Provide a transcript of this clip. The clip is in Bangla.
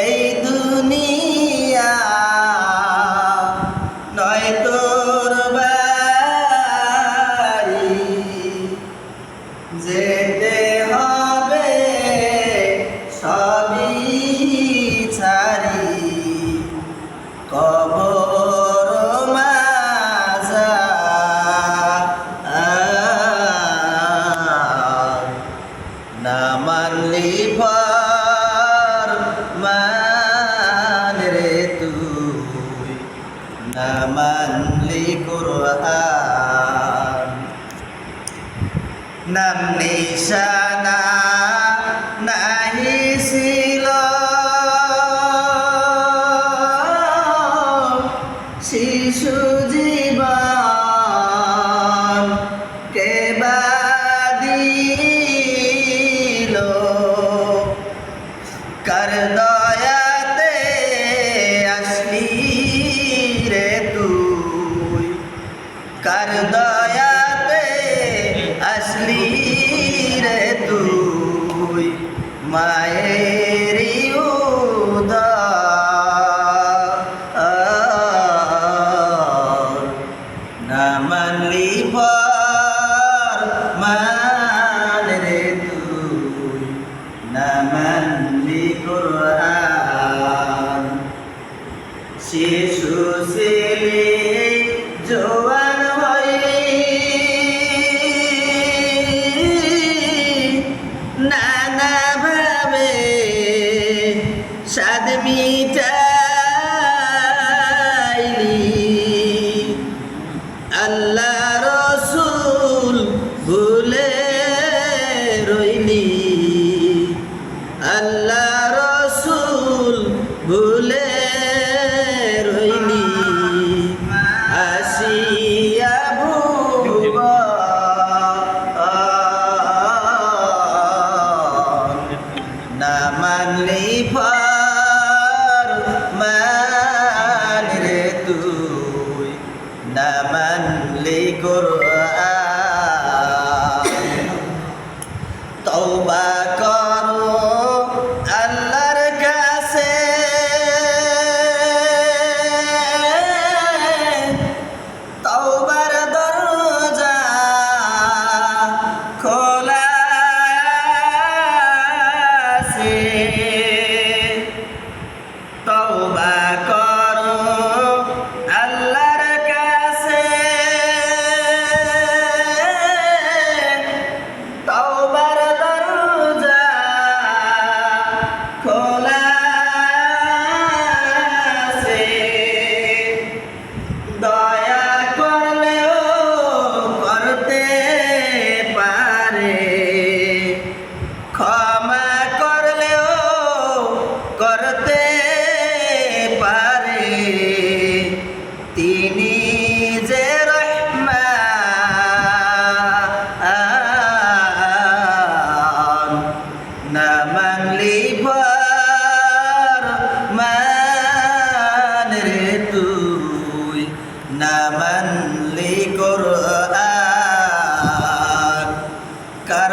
Eita! নাম নিশানা নাহি ছিল। শিশু জীবন কে বাদিল কর দয়াতে আসলি রে তুই? কর দয়াতে মায়েরি না মানলি পর মান রে তুই, না মানলি কোরআন। শিশু ছেলে জোয়ান হইলি নানা সাদ মিটাইলি। আল্লাহ রসুল ভুলে রইলি। আল্লাহ রসুল ভুলে রইলি। আসিয়া ভুব না মানলি ফর মান রে তুই না মানলি কোরআন। কার